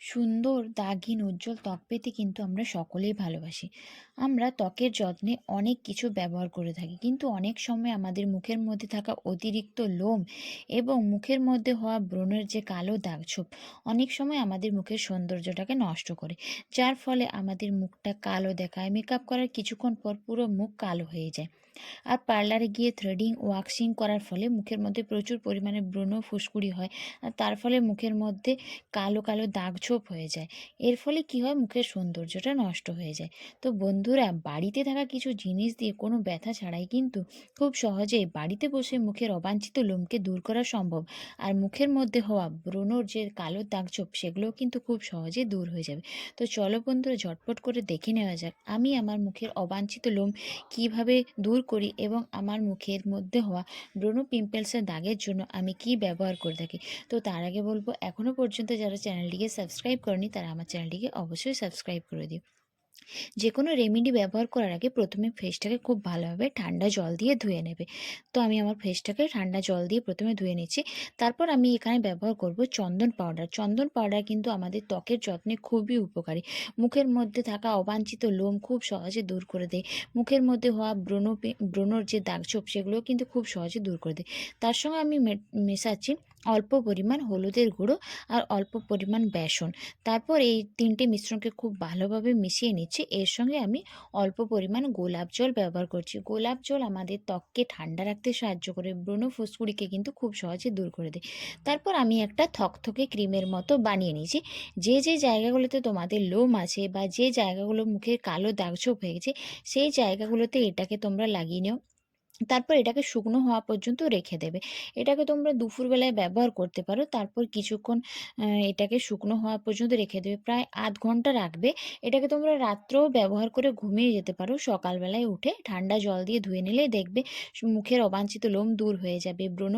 সুন্দর, দাগহীন, উজ্জ্বল ত্বক পেতে কিন্তু আমরা সকলেই ভালোবাসি। আমরা ত্বকের যত্নে অনেক কিছু ব্যবহার করে থাকি, কিন্তু অনেক সময় আমাদের মুখের মধ্যে থাকা অতিরিক্ত লোম এবং মুখের মধ্যে হওয়া ব্রণের যে কালো দাগছোপ অনেক সময় আমাদের মুখের সৌন্দর্যটাকে নষ্ট করে। যার ফলে আমাদের মুখটা কালো দেখায়, মেকআপ করার কিছুক্ষণ পর পুরো মুখ কালো হয়ে যায়। আর পার্লারে গিয়ে থ্রেডিং, ওয়াক্সিং করার ফলে মুখের মধ্যে প্রচুর পরিমাণে ব্রণ ফুসকুড়ি হয়। আর তার ফলে মুখের মধ্যে কালো কালো দাগ দাগছোপ হয়ে যায়। এর ফলে কি হয়? মুখের সৌন্দর্যটা নষ্ট হয়ে যায়। তো বন্ধুরা, বাড়িতে থাকা কিছু জিনিস দিয়ে কোনো ব্যথা ছাড়াই কিন্তু খুব সহজেই বাড়িতে বসে মুখের অবাঞ্ছিত লোমকে দূর করা সম্ভব। আর মুখের মধ্যে হওয়া ব্রণর যে কালো দাগ দাগছোপ, সেগুলোও কিন্তু খুব সহজে দূর হয়ে যাবে। তো চলো বন্ধুরা, ঝটপট করে দেখে নেওয়া যাক, আমি আমার মুখের অবাঞ্ছিত লোম কীভাবে দূর করি এবং আমার মুখের মধ্যে হওয়া ব্রণ পিম্পলসের দাগের জন্য আমি কি ব্যবহার করে থাকি? তো তার আগে বলব এখনও পর্যন্ত যারা চ্যানেলটিকে সাবস্ক্রাইব করেনি তারা আমার চ্যানেলটিকে অবশ্যই সাবস্ক্রাইব করে দিও। যে কোনো রেমেডি ব্যবহার করার আগে প্রথমে ফেসটাকে খুব ভালোভাবে ঠান্ডা জল দিয়ে ধুয়ে নেবে। তো আমি আমার ফেসটাকে ঠান্ডা জল দিয়ে প্রথমে ধুয়ে নিচ্ছি। তারপর আমি এখানে ব্যবহার করব চন্দন পাউডার চন্দন পাউডার কিন্তু আমাদের ত্বকের যত্নে খুবই উপকারী। মুখের মধ্যে থাকা অবাঞ্ছিত লোম খুব সহজে দূর করে দেয়। মুখের মধ্যে হওয়া ব্রণ ব্রণর যে দাগ দাগছোপ, সেগুলোও কিন্তু খুব সহজে দূর করে দেয়। তার সঙ্গে আমি মেশাচ্ছি অল্প পরিমাণ হলুদের গুঁড়ো আর অল্প পরিমাণ বেসন। তারপর এই তিনটে মিশ্রণকে খুব ভালোভাবে মিশিয়ে নিচ্ছি। এর সঙ্গে আমি অল্প পরিমাণ গোলাপ জল ব্যবহার করছি। গোলাপ জল আমাদের ত্বককে ঠান্ডা রাখতে সাহায্য করে। ব্রণ ফুসকুড়িকে কিন্তু খুব সহজে দূর করে দেয়। তারপর আমি একটা থকথকে ক্রিমের মতো বানিয়ে নিয়েছি। যে যে জায়গাগুলোতে তোমাদের লোম আছে বা যে জায়গাগুলো মুখের কালো দাগছোপ হয়ে গেছে, সেই জায়গাগুলোতে এটাকে তোমরা লাগিয়ে নিও। তারপর এটাকে শুকনো হওয়া পর্যন্ত রেখে দেবে। এটাকে তোমরা দুপুরবেলায় ব্যবহার করতে পারো। তারপর কিছুক্ষণ এটাকে শুকনো হওয়া পর্যন্ত রেখে দেবে। প্রায় আধ ঘণ্টা রাখবে। এটাকে তোমরা রাত্রেও ব্যবহার করে ঘুমিয়ে যেতে পারো। সকালবেলায় উঠে ঠান্ডা জল দিয়ে ধুয়ে নিলে দেখবে মুখের অবাঞ্ছিত লোম দূর হয়ে যাবে। ব্রণ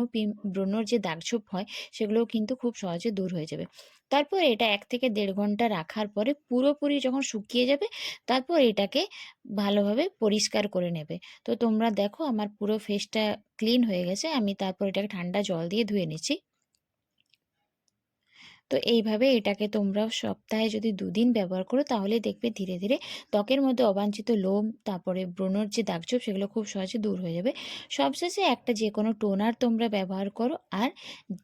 ব্রণর যে দাগছোপ হয়, সেগুলোও কিন্তু খুব সহজে দূর হয়ে যাবে। তারপর এটা এক থেকে দেড় ঘণ্টা রাখার পরে পুরোপুরি যখন শুকিয়ে যাবে, তারপর এটাকে ভালোভাবে পরিষ্কার করে নেবে। তো তোমরা দেখো আমার পুরো ফেসটা ক্লিন হয়ে গেছে, আমি তারপর এটাকে ঠান্ডা জল দিয়ে ধুয়ে নিচ্ছি। তো এইভাবে এটাকে তোমরা সপ্তাহে যদি দুদিন ব্যবহার করো, তাহলে দেখবে ধীরে ধীরে ত্বকের মধ্যে অবাঞ্ছিত লোম, তারপরে ব্রণর যে দাগছোপ, সেগুলো খুব সহজে দূর হয়ে যাবে। সবশেষে একটা যে কোনো টোনার তোমরা ব্যবহার করো আর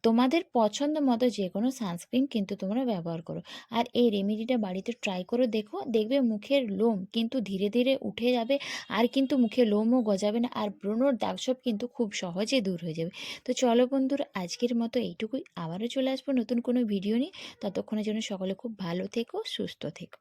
তোমাদের পছন্দ মতো যে কোনো সানস্ক্রিন কিন্তু তোমরা ব্যবহার করো। আর এই রেমেডিটা বাড়িতে ট্রাই করে দেখো, দেখবে মুখের লোম কিন্তু ধীরে ধীরে উঠে যাবে আর কিন্তু মুখে লোমও গজাবে না আর ব্রণর দাগছোপ কিন্তু খুব সহজে দূর হয়ে যাবে। তো চলো বন্ধুরা, আজকের মতো এইটুকুই। আবারও চলে আসব নতুন কোনো ভিডিও নিয়ে ততক্ষণের জন্য সকলে খুব ভালো থেকো সুস্থ থেকো।